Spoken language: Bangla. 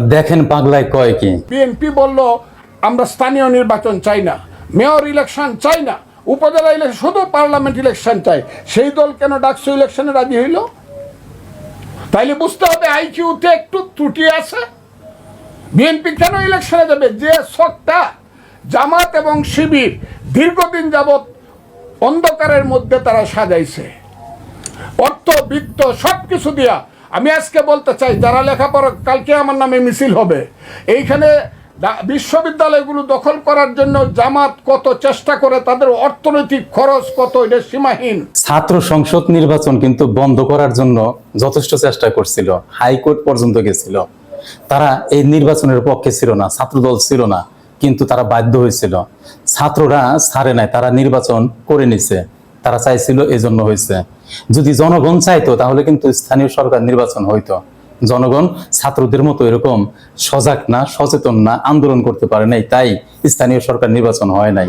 দেখেন পাগলায় কয় কি? বিএনপি বলল, আমরা স্থানীয় নির্বাচন চাই না। মেয়র ইলেকশন চাই না। উপজেলা ইলেকশন, শুধু পার্লামেন্ট ইলেকশন চাই। সেই দল কেন ডাকসু ইলেকশনে রাজি হইল? তাইলে বুঝতে হবে আইকিউতে একটু ত্রুটি আছে। বিএনপি কেন ইলেকশনে যাবে? যে শখটা জামাত এবং শিবির দীর্ঘদিন যাবৎ অন্ধকারের মধ্যে তারা সাজাইছে। অর্থ, বৃত্ত সব কিছু দিয়া আমি আজকে বলতে চাই, যারা লেখাপড়া, কালকে আমার নামে মিছিল হবে। এইখানে বিশ্ববিদ্যালয়গুলো দখল করার জন্য জামাত কত চেষ্টা করে, তাদের অর্থনৈতিক খরচ কত, এটা সীমাহীন। ছাত্র সংসদ নির্বাচন কিন্তু বন্ধ করার জন্য যথেষ্ট চেষ্টা করছিল, হাইকোর্ট পর্যন্ত গেছিল। তারা এই নির্বাচনের পক্ষে ছিল না, ছাত্রদল ছিল না, কিন্তু তারা বাধ্য হয়েছিল। ছাত্ররা ছাড়ে নাই, তারা নির্বাচন করে নিছে। তারা চাইছিল এই জন্য হয়েছে। যদি জনগণ চাইতো, তাহলে কিন্তু স্থানীয় সরকার নির্বাচন হইতো। জনগণ ছাত্রদের মতো এরকম সজাগ না, সচেতন না আন্দোলন করতে পারে নাই, তাই স্থানীয় সরকার নির্বাচন হয় নাই।